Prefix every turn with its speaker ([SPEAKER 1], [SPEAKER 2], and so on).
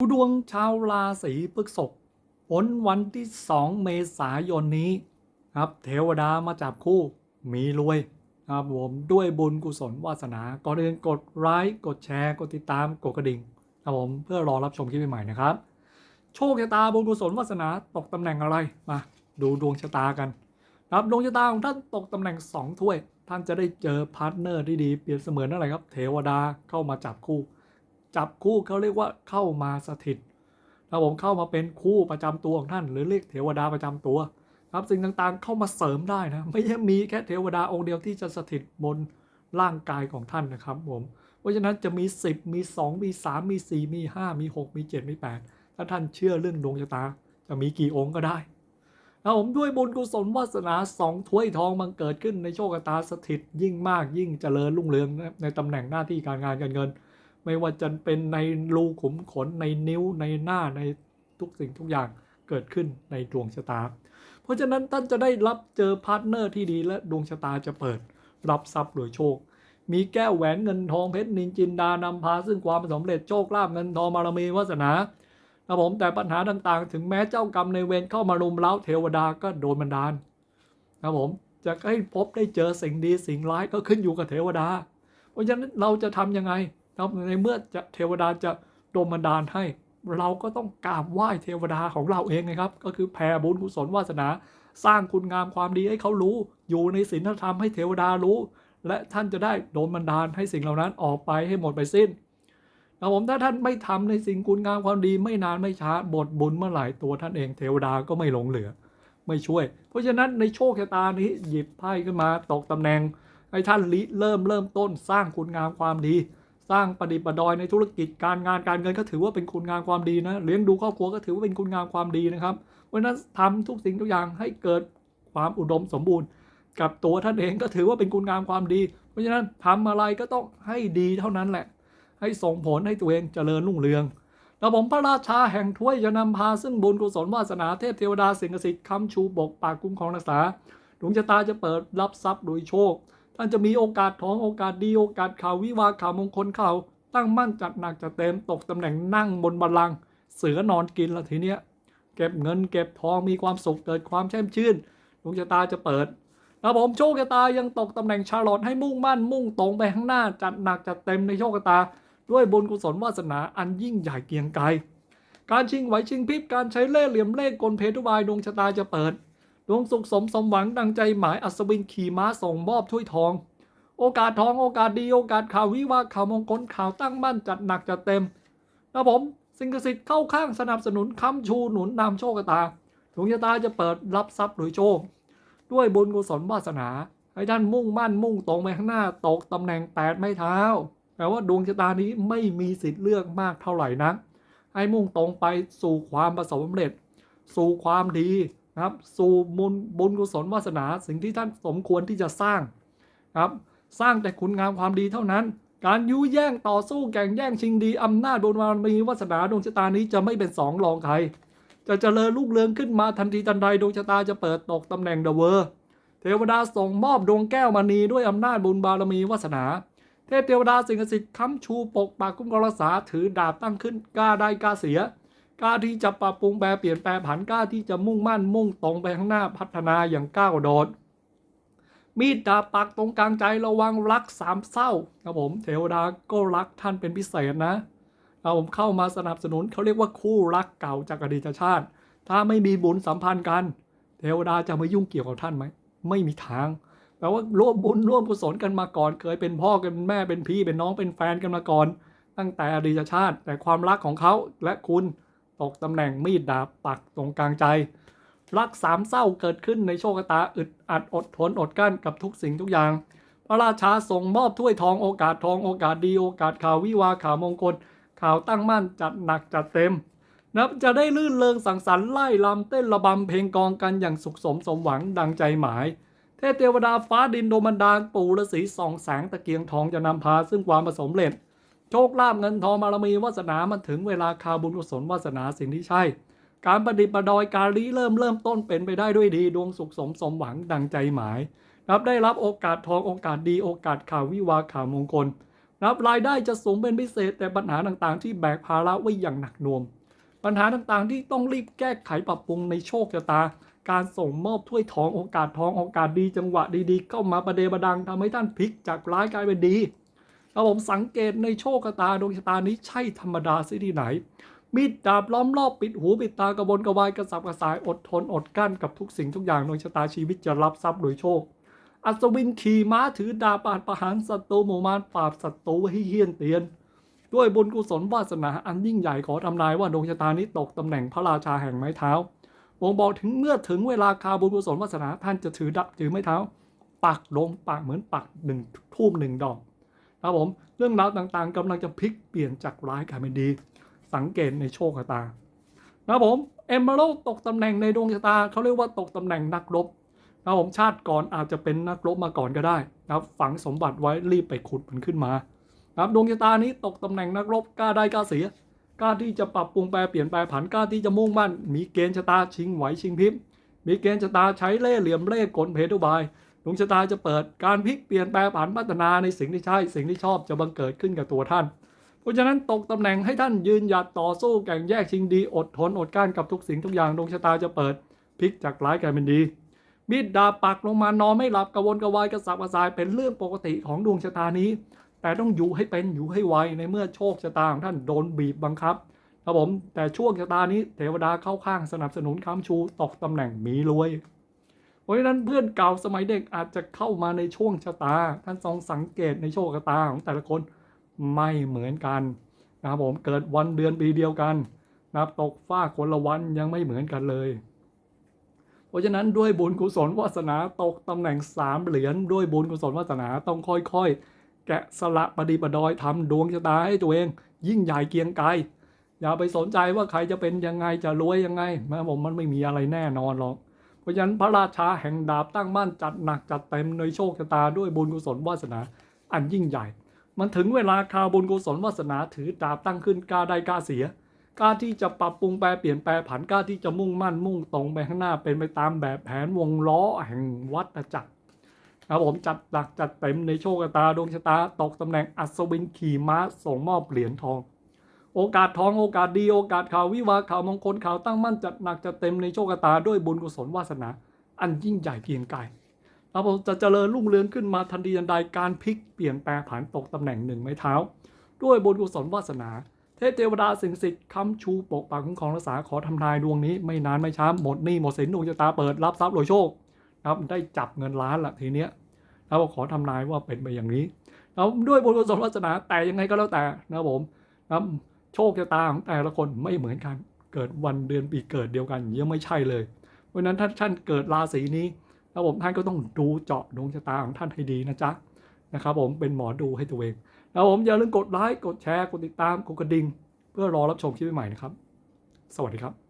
[SPEAKER 1] ดูดวงชาวราศีพฤษภผลวันที่ 2 เมษายนนี้ครับเทวดามาจับคู่มีรวยครับผมด้วยบุญกุศลวาสนาก่อนอื่นกดไลค์กดแชร์ กดติดตามกดกระดิ่งครับผมเพื่อรอรับชมคลิปใหม่ๆนะครับ โชคชะตาบุญกุศลวาสนาตกตำแหน่งอะไรมาดูดวงชะตากันครับดวงชะตาของท่านตกตำแหน่งสองถ้วย ท่านจะได้เจอพาร์ทเนอร์ที่ดีเปรียบเสมือนอะไรครับ เทวดาเข้ามาจับคู่ จับคู่เขาเรียกว่าเข้ามาสถิตถ้าผมเข้ามาเป็นคู่ประจำตัวของท่าน หรือเรียกเทวดาประจำตัว ครับสิ่งต่างๆเข้ามาเสริมได้นะไม่ใช่มีแค่เทวดาองค์เดียวที่จะสถิตบนร่างกายของท่านนะครับผมเพราะฉะนั้นจะมี 10 มี 2 มี 3 มี 4 มี 5 มี 6 มี 7 มี 8 ถ้าท่านเชื่อเรื่องดวงชะตา จะมีกี่องค์ก็ได้ครับผมด้วยบุญกุศลวาสนาสองถ้วยทองมันเกิดขึ้นในโชคชะตาสถิตยิ่งมากยิ่งเจริญรุ่งเรืองในตำแหน่งหน้าที่การงานการเงิน ไม่ว่าจะเป็นในรูขุมขนในนิ้วในหน้าในทุกสิ่งทุกอย่างเกิดขึ้นในดวงชะตา เพราะฉะนั้นท่านจะได้รับเจอพาร์ทเนอร์ที่ดีและดวงชะตาจะเปิด รับทรัพย์โดยโชค มีแก้วแหวนเงินทองเพชรนินจินดานำพาซึ่งความสำเร็จโชคลาภเงินทองบารมีวาสนาครับผมแต่ปัญหาต่างๆ ถึงแม้เจ้ากรรมในเวรเข้ามารุมเร้าเทวดาก็โดนบันดาลครับผมจะให้พบได้เจอสิ่งดีสิ่งร้ายก็ขึ้นอยู่กับเทวดา เพราะฉะนั้นเราจะทำยังไง ครับในเมื่อจะเทวดาจะโดนบันดาลให้ เราก็ต้องกราบไหว้เทวดาของเราเองนะครับ ก็คือแผ่บุญกุศลวาสนา สร้างคุณงามความดีให้เขารู้ อยู่ในศีลธรรมให้เทวดารู้ และท่านจะได้โดนบันดาลให้สิ่งเหล่านั้นออกไปให้หมดไปสิ้นนะผมถ้าท่านไม่ทำในสิ่งคุณงามความดีไม่นานไม่ช้าบทบุญเมื่อไหร่ตัวท่านเองเทวดาก็ไม่หลงเหลือ ไม่ช่วย เพราะฉะนั้นในโชคชะตานี้หยิบไพ่ขึ้นมาตกตำแหน่งให้ท่านริเริ่มเริ่มต้นสร้างคุณงามความดี สร้างประดิษฐ์ประดอยในธุรกิจการงานการเงินก็ถือว่าเป็นคุณงามความดีนะเลี้ยงดูครอบครัวก็ถือว่าเป็นคุณงามความดีนะครับเพราะฉะนั้นทำทุกสิ่งทุกอย่างให้เกิดความอุดมสมบูรณ์ กับตัวท่านเองก็ถือว่าเป็นคุณงามความดี เพราะฉะนั้นทำอะไรก็ต้องให้ดีเท่านั้นแหละ ให้ส่งผลให้ตัวเองเจริญรุ่งเรืองแล้วผมพระราชาแห่งถ้วยจะนำพาซึ่งบุญกุศลวาสนาเทพเทวดาสิ่งศักดิ์สิทธิ์คำชูบกปากคุ้มครองรักษาดวงชะตาจะเปิดรับทรัพย์โดยโชค ท่านจะมีโอกาสท้องโอกาสดีโอกาสข่าววิวาข่าวมงคลข่าวตั้งมั่นจัดหนักจัดเต็มตกตำแหน่งนั่งบนบัลลังก์เสือนอนกินละทีเนี้ยเก็บเงินเก็บทองมีความสุขเกิดความแช่มชื่นดวงชะตาจะเปิดแล้วผมโชคชะตายังตกตำแหน่งชาลอตให้มุ่งมั่นมุ่งตรงไปข้างหน้าจัดหนักจัดเต็มในโชคชะตา ด้วยบุญกุศลวาสนาอันยิ่งใหญ่เกียงไกรการชิงไหวชิงพริบการใช้เล่ห์เหลี่ยมเล่ห์กลเพทุบายดวงชะตาจะเปิด ดวงสุขสมสมหวังดังใจหมายอัศวินขี่ม้าส่งมอบถ้วยทอง โอกาสทองโอกาสดีโอกาสข่าววิวาข่าวมงคลข่าวตั้งมั่นจัดหนักจัดเต็มนะผมสิ่งศักดิ์สิทธิ์เข้าข้างสนับสนุนค้ำชูหนุนนำโชคชะตาดวงชะตาจะเปิดรับทรัพย์โดยโชค ด้วยบุญกุศลวาสนาให้ท่านมุ่งมั่นมุ่งตรงไปข้างหน้าตกตำแหน่งแปดไม้เท้าแปลว่าดวงชะตานี้ไม่มีสิทธิ์เลือกมากเท่าไหร่นักให้มุ่งตรงไปสู่ความประสบความสำเร็จ สู่ความดี ครับสู่บุญบุญกุศลวาสนาสิ่งที่ท่านสมควรที่จะสร้างครับสร้างแต่คุณงามความดีเท่านั้น การยุแย่งต่อสู้แข่งแย่งชิงดีอำนาจบุญบารมีวาสนาดวงชะตานี้จะไม่เป็นสองรองใคร จะเจริญรุ่งเรืองขึ้นมาทันทีทันใดดวงชะตาจะเปิดตกตำแหน่งเดอะเวอร์เทวดาส่งมอบดวงแก้วมณีด้วยอำนาจบุญบารมีวาสนา เทพเทวดาสิ่งศักดิ์สิทธิ์ค้ำชูปกปากคุ้มกรรักษาถือดาบตั้งขึ้นกล้าได้กล้าเสีย กล้าที่จะปรับปรุงแปลเปลี่ยนแปลผันกล้าที่จะมุ่งมั่นมุ่งตรงไปข้างหน้าพัฒนาอย่างก้าวโดด มีดดาบปักตรงกลางใจระวังรักสามเศร้าครับผมเทวดาก็รักท่านเป็นพิเศษนะเอาผมเข้ามาสนับสนุนเขาเรียกว่าคู่รักเก่าจากอดีตชาติ ถ้าไม่มีบุญสัมพันธ์กัน เทวดาจะมายุ่งเกี่ยวกับท่านไหมไม่มีทางแปลว่าร่วมบุญร่วมกุศลกันมาก่อน เคยเป็นพ่อกันเป็นแม่เป็นพี่เป็นน้องเป็นแฟนกันมาก่อน ตั้งแต่อดีตชาติ แต่ความรักของเขาและคุณ ตกตำแหน่งมีดดาบปักตรงกลางใจ รักสามเศร้าเกิดขึ้นในโชคชะตาอึดอัดอดทนอดกั้นกับทุกสิ่งทุกอย่าง พระราชาส่งมอบถ้วยทองโอกาสทองโอกาสดีโอกาสข่าววิวาข่าวมงคลข่าวตั้งมั่นจัดหนักจัดเต็มนับจะได้ลื่นเริงสังสรรค์ไล่ลำเต้นระบำเพลงกองกันอย่างสุขสมสมหวังดังใจหมายเทพเทวดาฟ้าดินโดมันดาลปู่ฤาษีส่องแสงตะเกียงทองจะนำพาซึ่งความประสมเร็จ โชคลาภเงินทองบารมีวาสนามันถึงเวลาคาบุญกุศลวาสนาสิ่งที่ใช่ การประดิษฐ์ประดอยการรีเริ่มเริ่มต้นเป็นไปได้ด้วยดี ดวงสุขสมสมหวังดังใจหมาย นับได้รับโอกาสทองโอกาสดีโอกาสข่าววิวาข่าวมงคล นับรายได้จะสูงเป็นพิเศษแต่ปัญหาต่างๆ ที่แบกภาระไว้อย่างหนักหน่วงปัญหาต่างๆ ที่ต้องรีบแก้ไขปรับปรุงในโชคชะตา การส่งมอบถ้วยทองโอกาสทองโอกาสดีจังหวะดีๆ เข้ามาประเดประดังทำให้ท่านพลิกจากร้ายกลายเป็นดี ครับผมสังเกตในโชคชะตาดวงชะตานี้ใช่ธรรมดาซิที่ไหน มีดดาบล้อมรอบปิดหูปิดตากระบนกระวายกระสับกระส่ายอดทนอดกั้นกับทุกสิ่งทุกอย่างดวงชะตาชีวิตจะรับทรัพย์โดยโชค อัศวินขี่ม้าถือดาบปาดประหารศัตรูหมู่มารปราบศัตรูให้เฮี้ยนเตียน ด้วยบุญกุศลวาสนาอันยิ่งใหญ่ขอทำนายว่าดวงชะตานี้ตกตำแหน่งพระราชาแห่งไม้เท้าบ่งบอกถึงเมื่อถึงเวลาคาบุญกุศลวาสนาท่านจะถือดับถือไม้เท้าปักลงปักเหมือนปักหนึ่งทูบหนึ่งดอก ครับผมเรื่องราวต่างๆกำลังจะพลิกเปลี่ยนจากร้ายกลายเป็นดี สังเกตในโชคชะตานะครับผมเอมเบโรตกตำแหน่งในดวงชะตาเขาเรียกว่าตกตำแหน่งนักรบนะครับผมชาติก่อนอาจจะเป็นนักรบมาก่อนก็ได้นะครับฝังสมบัติไว้รีบไปขุดมันขึ้นมานะครับดวงชะตานี้ตกตำแหน่งนักรบกล้าได้กล้าเสียกล้าที่จะปรับปรุงแปลเปลี่ยนแปลผันกล้าที่จะมุ่งมั่น มีเกณฑ์ชะตาชิงไหวชิงพริบมีเกณฑ์ชะตาใช้เล่ห์เหลี่ยมเล่ห์กลเพทุบาย วงชะตาจะเปิดการพลิกเปลี่ยนแปลผันพัฒนาในสิ่งที่ใช่สิ่งที่ชอบจะบังเกิดขึ้นกับตัวท่าน เพราะฉะนั้นตกตำแหน่งให้ท่านยืนหยัดต่อสู้แข่งแยกชิงดีอดทนอดกลั้นกับทุกสิ่งทุกอย่างดวงชะตาจะเปิดพลิกจากร้ายกลายเป็นดีมีดดาบปักลงมานอนไม่หลับกระวนกระวายกระสับกระส่ายเป็นเรื่องปกติของดวงชะตานี้ แต่ต้องอยู่ให้เป็นอยู่ให้ไวในเมื่อโชคชะตาของท่านโดนบีบบังคับครับผมแต่ช่วงชะตานี้เทวดาเข้าข้างสนับสนุนค้ำชูตกตำแหน่งมีรวย เพราะฉะนั้นเพื่อนเก่าสมัยเด็กอาจจะเข้ามาในช่วงชะตา ท่านทรงสังเกตในโชคชะตาของแต่ละคนไม่เหมือนกันนะครับผมเกิดวันเดือนปีเดียวกันนะครับตกฟ้าคนละวันยังไม่เหมือนกันเลย เพราะฉะนั้นด้วยบุญกุศลวาสนาตกตำแหน่งสามเหรียญด้วยบุญกุศลวาสนาต้องค่อยๆ แกะสละประดิประดอยทำดวงชะตาให้ตัวเอง ยิ่งใหญ่เกียงไกรอย่าไปสนใจว่าใครจะเป็นยังไงจะรวยยังไงแม้ผมมันไม่มีอะไรแน่นอนหรอก ราะฉะนั้นพระราชาแห่งดาบตั้งมั่นจัดหนักจัดเต็มในโชคชะตาด้วยบุญกุศลวาสนาอันยิ่งใหญ่ มันถึงเวลาคาบุญกุศลวาสนาถือดาบตั้งขึ้นกล้าได้กล้าเสียกล้าที่จะปรับปรุงแปลเปลี่ยนแปลผันกล้าที่จะมุ่งมั่นมุ่งตรงไปข้างหน้าเป็นไปตามแบบแผนวงล้อแห่งวัฏจักรครับผมจัดหนักจัดเต็มในโชคชะตาดวงชะตาตกตำแหน่งอัศวินขี่ม้าส่งมอบเหรียญทอง โอกาสทองโอกาสดีโอกาสข่าววิวาข่าวมงคลข่าวตั้งมั่นจัดหนักจัดเต็มในโชคตาด้วยบุญกุศลวาสนา อันยิ่งใหญ่เพียงกายครับจะเจริญรุ่งเรืองขึ้นมาทันทีทันใดการพลิกเปลี่ยนแปลงผันตกตำแหน่งหนึ่งไม้เท้า ด้วยบุญกุศลวาสนา เทพเทวดาสิงศักดิ์สิทธิ์คำชูปกปักคุ้มครองรักษาขอทำนายดวงนี้ไม่นานไม่ช้าหมดหนี้หมดสินดวงชะตาเปิดรับทรัพย์รวยโชคนะครับได้จับเงินล้านละทีเนี้ยแล้วขอทำนายว่าเป็นไปอย่างนี้แล้วด้วยบุญกุศลวาสนาแต่ยังไงก็แล้วแต่นะผมนะครับ โชคชะตาของแต่ละคนไม่เหมือนกัน เกิดวันเดือนปีเกิดเดียวกันยังไม่ใช่เลย เพราะนั้นถ้าท่านเกิดราศีนี้นะครับผมท่านก็ต้องดูเจาะดวงชะตาของท่านให้ดีนะจ๊ะนะครับผมเป็นหมอดูให้ตัวเองแล้วผมอย่าลืมกดไลค์กดแชร์กดติดตามกดกระดิ่งเพื่อรอรับชมคลิปใหม่นะครับ สวัสดีครับ